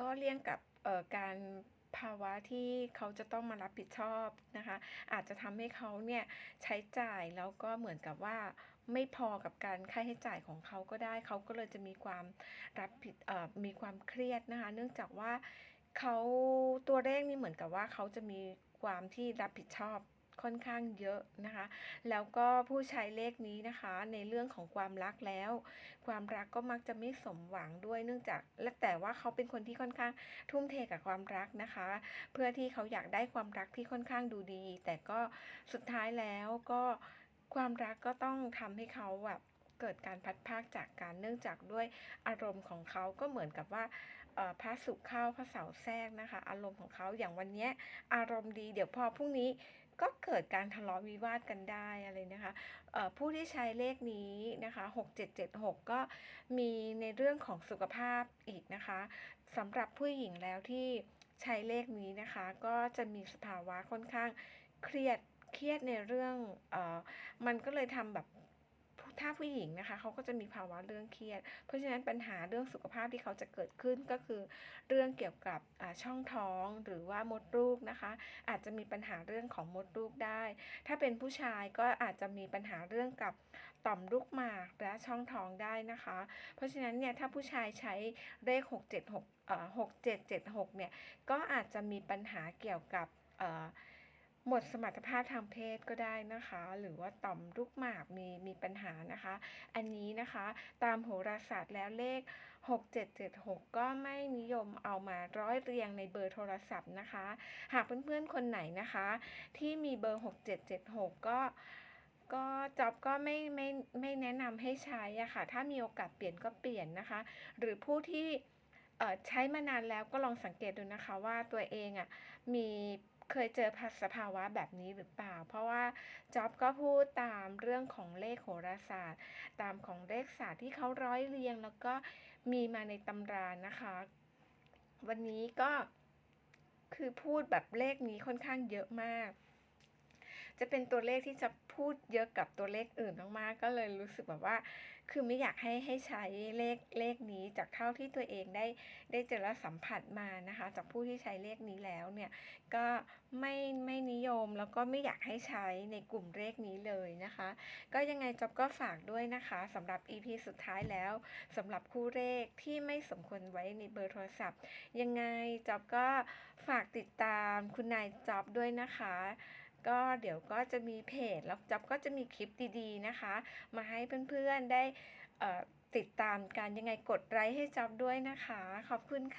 ก็เลี่ยงกับเอ่อการภาวะที่เขาจะต้องมารับผิดชอบนะคะ อาจจะทำให้เขาเนี่ยใช้จ่ายแล้วก็เหมือนกับว่าไม่พอกับการค่าใช้จ่ายของเขาก็ได้ เขาก็เลยจะมีความรับผิดเออมีความเครียดนะคะ เนื่องจากว่าเขาตัวเลขนี่เหมือนกับว่าเขาจะมีความที่รับผิดชอบ ค่อนข้างเยอะนะคะ แล้วก็ผู้ใช้เลขนี้นะคะ ในเรื่องของความรักแล้ว ความรักก็มักจะไม่สมหวังด้วยเนื่องจากและแต่ว่าเขาเป็นคนที่ค่อนข้างทุ่มเทกับความรักนะคะ เพื่อที่เขาอยากได้ความรักที่ค่อนข้างดูดี แต่ก็สุดท้ายแล้วก็ความรักก็ต้องทำให้เขาแบบเกิดการพัดพากจากกันเนื่องจากด้วยอารมณ์ของเขาก็เหมือนกับว่าพระศุกเข้าพระเสาร์แทรกนะคะ อารมณ์ของเขาอย่างวันเนี้ยอารมณ์ดีเดี๋ยวพอพรุ่งนี้ ก็เกิดการทะเลาะวิวาทกันได้อะไรนะคะผู้ที่ใช้เลขนี้นะคะ 6776 ก็มีในเรื่องของสุขภาพอีกนะคะสำหรับผู้หญิงแล้วที่ใช้เลขนี้นะคะ ก็จะมีสภาวะค่อนข้างเครียดเครียดในเรื่องเออมันก็เลยทำแบบ ถ้าผู้หญิงนะคะเขาก็จะมีภาวะเรื่องเครียด เพราะฉะนั้นปัญหาเรื่องสุขภาพที่เขาจะเกิดขึ้นก็คือ เรื่องเกี่ยวกับช่องท้องหรือว่ามดลูกนะคะ อาจจะมีปัญหาเรื่องของมดลูกได้ ถ้าเป็นผู้ชายก็อาจจะมีปัญหาเรื่องกับต่อมลูกหมากและช่องท้องได้นะคะ เพราะฉะนั้นเนี่ยถ้าผู้ชายใช้เลข 676เอ่อ6776เนี่ยก็อาจจะมีปัญหาเกี่ยวกับเอ่อ หมดสมรรถภาพทางเพศก็ได้นะคะ หรือว่าต่อมลูกหมากมีมีปัญหานะคะ อันนี้นะคะตามโหราศาสตร์แล้วเลข 6776 ก็ไม่นิยมเอามาร้อยเรียงในเบอร์โทรศัพท์นะคะ หากเพื่อนๆคนไหนนะคะ ที่มีเบอร์ 6776 ก็ก็จ็อบก็ไม่ไม่ไม่แนะนำให้ใช้อะค่ะ ถ้ามีโอกาสเปลี่ยนก็เปลี่ยนนะคะ หรือผู้ที่เออใช้มานานแล้วก็ลองสังเกตดูนะคะว่าตัวเองอะมี เคยเจอสภาวะแบบนี้หรือเปล่า เพราะว่าจ็อบก็พูดตามเรื่องของเลขโหราศาสตร์ ตามของเลขศาสตร์ที่เขาร้อยเรียง แล้วก็มีมาในตำรานะคะ วันนี้ก็คือพูดแบบเลขนี้ค่อนข้างเยอะมาก จะเป็นตัวเลขที่จะพูดเยอะกับตัวเลขอื่นมากๆ ก็เลยรู้สึกแบบว่า คือไม่อยากให้ให้ใช้เลขเลขนี้จากเท่าที่ตัวเองได้ได้เจอและสัมผัสมานะคะ จากผู้ที่ใช้เลขนี้แล้วเนี่ยก็ไม่ไม่นิยมแล้วก็ไม่อยากให้ใช้ในกลุ่มเลขนี้เลยนะคะ ก็ยังไงจอบก็ฝากด้วยนะคะสำหรับ EP สุดท้ายแล้วสำหรับคู่เลขที่ไม่สมควรไว้ในเบอร์โทรศัพท์ ยังไงจอบก็ฝากติดตามคุณนายจอบด้วยนะคะ ก็เดี๋ยวก็จะมีเพจแล้วจ๊อบก็จะมีคลิปดีๆนะคะ มาให้เพื่อนๆได้ติดตามกันยังไงกดไลค์ให้จ๊อบด้วยนะคะ ขอบคุณค่ะ